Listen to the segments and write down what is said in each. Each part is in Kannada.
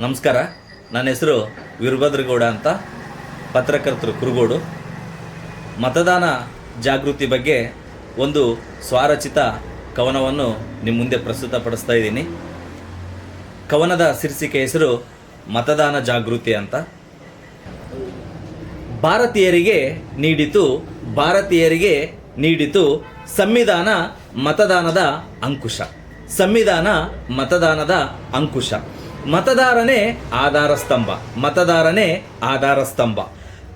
ನಮಸ್ಕಾರ. ನನ್ನ ಹೆಸರು ವೀರಭದ್ರಗೌಡ ಅಂತ, ಪತ್ರಕರ್ತರು ಕುರುಗೋಡು. ಮತದಾನ ಜಾಗೃತಿ ಬಗ್ಗೆ ಒಂದು ಸ್ವಾರಚಿತ ಕವನವನ್ನು ನಿಮ್ಮ ಮುಂದೆ ಪ್ರಸ್ತುತಪಡಿಸ್ತಾ ಇದ್ದೀನಿ. ಕವನದ ಶೀರ್ಷಿಕೆ ಹೆಸರು ಮತದಾನ ಜಾಗೃತಿ ಅಂತ. ಭಾರತೀಯರಿಗೆ ನೀಡಿತು ಭಾರತೀಯರಿಗೆ ನೀಡಿತು ಸಂವಿಧಾನ ಮತದಾನದ ಅಂಕುಶ. ಸಂವಿಧಾನ ಮತದಾನದ ಅಂಕುಶ. ಮತದಾರನೇ ಆಧಾರ ಸ್ತಂಭ, ಮತದಾರನೇ ಆಧಾರ ಸ್ತಂಭ.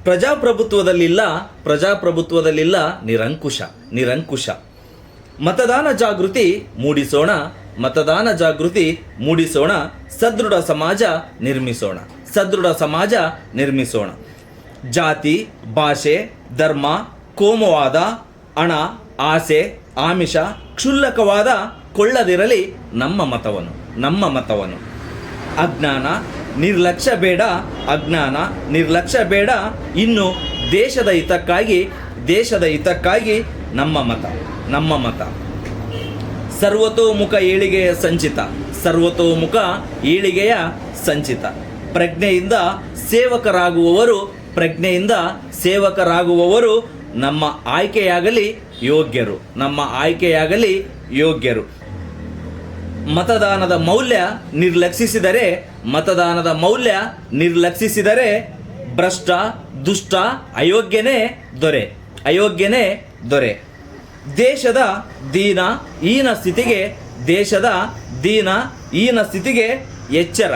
ಪ್ರಜಾಪ್ರಭುತ್ವದಲ್ಲಿಲ್ಲ ಪ್ರಜಾಪ್ರಭುತ್ವದಲ್ಲಿಲ್ಲ ನಿರಂಕುಶ ನಿರಂಕುಶ. ಮತದಾನ ಜಾಗೃತಿ ಮೂಡಿಸೋಣ, ಮತದಾನ ಜಾಗೃತಿ ಮೂಡಿಸೋಣ, ಸದೃಢ ಸಮಾಜ ನಿರ್ಮಿಸೋಣ, ಸದೃಢ ಸಮಾಜ ನಿರ್ಮಿಸೋಣ. ಜಾತಿ, ಭಾಷೆ, ಧರ್ಮ, ಕೋಮವಾದ, ಹಣ, ಆಸೆ, ಆಮಿಷ, ಕ್ಷುಲ್ಲಕವಾದ, ಕೊಳ್ಳದಿರಲಿ ನಮ್ಮ ಮತವನ್ನು ನಮ್ಮ ಮತವನ್ನು. ಅಜ್ಞಾನ, ನಿರ್ಲಕ್ಷ್ಯ ಬೇಡ ಅಜ್ಞಾನ, ನಿರ್ಲಕ್ಷ್ಯ ಬೇಡ. ಇನ್ನು ದೇಶದ ಹಿತಕ್ಕಾಗಿ ದೇಶದ ಹಿತಕ್ಕಾಗಿ ನಮ್ಮ ಮತ ನಮ್ಮ ಮತ. ಸರ್ವತೋಮುಖ ಏಳಿಗೆಯ ಸಂಚಿತ, ಸರ್ವತೋಮುಖ ಏಳಿಗೆಯ ಸಂಚಿತ. ಪ್ರಜ್ಞೆಯಿಂದ ಸೇವಕರಾಗುವವರು ಪ್ರಜ್ಞೆಯಿಂದ ಸೇವಕರಾಗುವವರು ನಮ್ಮ ಆಯ್ಕೆಯಾಗಲಿ ಯೋಗ್ಯರು, ನಮ್ಮ ಆಯ್ಕೆಯಾಗಲಿ ಯೋಗ್ಯರು. ಮತದಾನದ ಮೌಲ್ಯ ನಿರ್ಲಕ್ಷಿಸಿದರೆ, ಮತದಾನದ ಮೌಲ್ಯ ನಿರ್ಲಕ್ಷಿಸಿದರೆ ಭ್ರಷ್ಟ, ದುಷ್ಟ, ಅಯೋಗ್ಯನೇ ದೊರೆ ಅಯೋಗ್ಯನೇ ದೊರೆ. ದೇಶದ ದೀನ ಹೀನ ಸ್ಥಿತಿಗೆ, ದೇಶದ ದೀನ ಹೀನ ಸ್ಥಿತಿಗೆ ಎಚ್ಚರ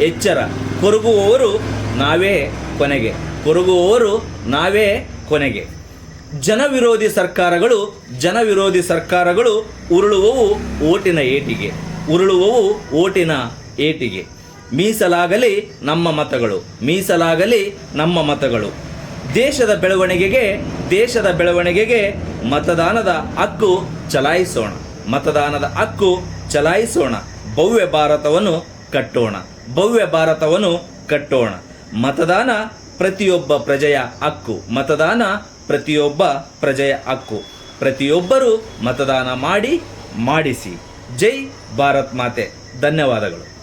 ಎಚ್ಚರ. ಕೊರಗುವವರು ನಾವೇ ಕೊನೆಗೆ, ಕೊರಗುವವರು ನಾವೇ ಕೊನೆಗೆ. ಜನವಿರೋಧಿ ಸರ್ಕಾರಗಳು ಜನವಿರೋಧಿ ಸರ್ಕಾರಗಳು ಉರುಳುವವು ಓಟಿನ ಏಟಿಗೆ, ಉರುಳುವವು ಓಟಿನ ಏಟಿಗೆ. ಮೀಸಲಾಗಲಿ ನಮ್ಮ ಮತಗಳು, ಮೀಸಲಾಗಲಿ ನಮ್ಮ ಮತಗಳು. ದೇಶದ ಬೆಳವಣಿಗೆಗೆ ದೇಶದ ಬೆಳವಣಿಗೆಗೆ ಮತದಾನದ ಹಕ್ಕು ಚಲಾಯಿಸೋಣ, ಮತದಾನದ ಹಕ್ಕು ಚಲಾಯಿಸೋಣ. ಭವ್ಯ ಭಾರತವನ್ನು ಕಟ್ಟೋಣ, ಭವ್ಯ ಭಾರತವನ್ನು ಕಟ್ಟೋಣ. ಮತದಾನ ಪ್ರತಿಯೊಬ್ಬ ಪ್ರಜೆಯ ಹಕ್ಕು, ಮತದಾನ ಪ್ರತಿಯೊಬ್ಬ ಪ್ರಜೆಯ ಹಕ್ಕು. ಪ್ರತಿಯೊಬ್ಬರೂ ಮತದಾನ ಮಾಡಿ ಮಾಡಿಸಿ. ಜೈ ಭಾರತ್ ಮಾತೆ. ಧನ್ಯವಾದಗಳು.